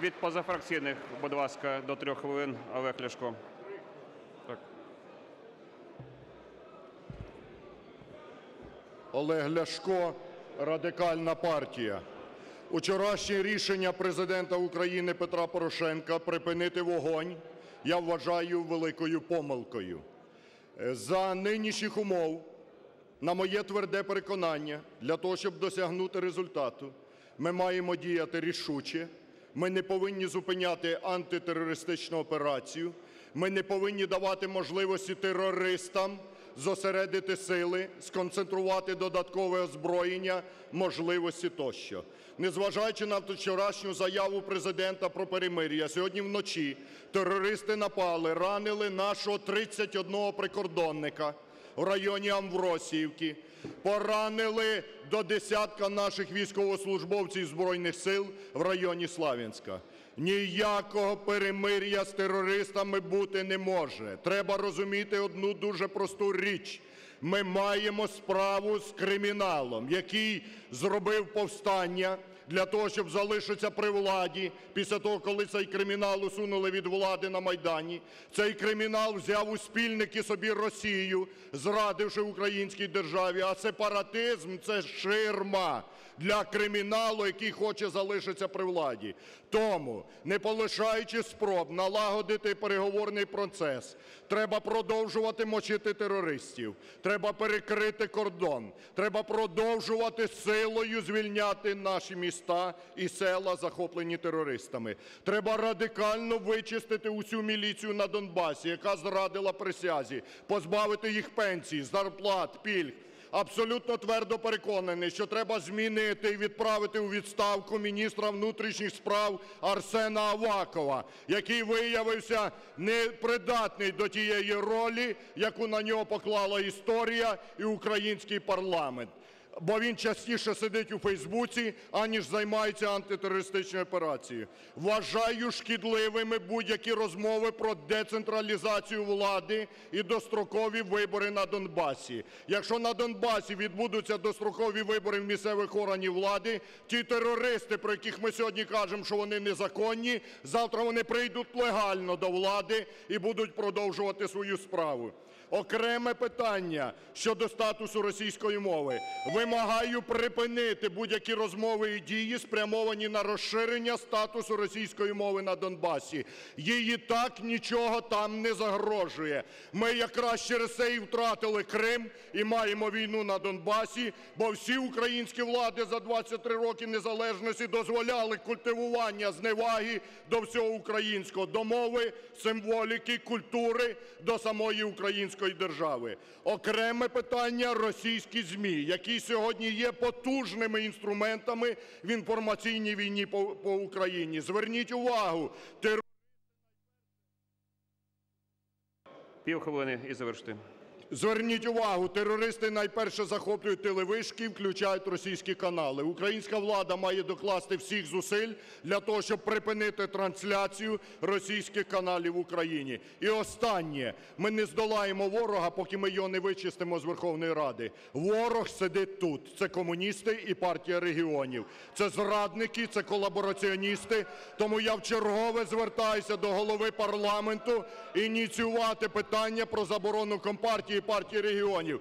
Від позафракційних, будь ласка, до трьох хвилин Олег Ляшко. Так. Олег Ляшко, Радикальна партія. Учорашнє рішення Президента України Петра Порошенка припинити вогонь я вважаю великою помилкою. Е, За нинішніх умов, на моє тверде переконання, для того, щоб досягнути результату, ми маємо діяти рішуче, ми не повинні зупиняти антитерористичну операцію, ми не повинні давати можливості терористам зосередити сили, сконцентрувати додаткове озброєння, можливості тощо. Незважаючи на вчорашню заяву Президента про перемир'я, сьогодні вночі терористи напали, ранили нашого 31 прикордонника в районі Амвросіївки, поранили до десятка наших військовослужбовців Збройних сил в районі Слав'янська. Ніякого перемир'я з терористами бути не може. Треба розуміти одну дуже просту річ. Ми маємо справу з криміналом, який зробив повстання для того, щоб залишитися при владі після того, коли цей кримінал усунули від влади на Майдані. Цей кримінал взяв у спільники собі Росію, зрадивши українській державі. А сепаратизм – це ширма для криміналу, який хоче залишитися при владі. Тому, не полишаючи спроб налагодити переговорний процес, треба продовжувати мочити терористів, треба перекрити кордон, треба продовжувати силою звільняти наші міста і села, захоплені терористами. Треба радикально вичистити усю міліцію на Донбасі, яка зрадила присязі, позбавити їх пенсій, зарплат, пільг. Абсолютно твердо переконаний, що треба змінити і відправити у відставку міністра внутрішніх справ Арсена Авакова, який виявився непридатний до тієї ролі, яку на нього поклала історія і український парламент. Бо він частіше сидить у Фейсбуці, аніж займається антитерористичною операцією. Вважаю шкідливими будь-які розмови про децентралізацію влади і дострокові вибори на Донбасі. Якщо на Донбасі відбудуться дострокові вибори в місцевих органів влади, ті терористи, про яких ми сьогодні кажемо, що вони незаконні, завтра вони прийдуть легально до влади і будуть продовжувати свою справу. Окреме питання щодо статусу російської мови. Вимагаю припинити будь-які розмови і дії, спрямовані на розширення статусу російської мови на Донбасі. Їй так нічого там не загрожує. Ми якраз через це і втратили Крим і маємо війну на Донбасі, бо всі українські влади за 23 роки незалежності дозволяли культивування зневаги до всього українського, до мови, символіки, культури, до самої української держави. Окреме питання – російські ЗМІ, які сьогодні є потужними інструментами в інформаційній війні по, по Україні. Зверніть увагу. Пів хвилини і завершити. Зверніть увагу, терористи найперше захоплюють телевишки включають російські канали. Українська влада має докласти всіх зусиль для того, щоб припинити трансляцію російських каналів в Україні. І останнє. Ми не здолаємо ворога, поки ми його не вичистимо з Верховної Ради. Ворог сидить тут. Це комуністи і партія регіонів. Це зрадники, це колабораціоністи. Тому я вчергове звертаюся до голови парламенту ініціювати питання про заборону компартії і партії регіонів.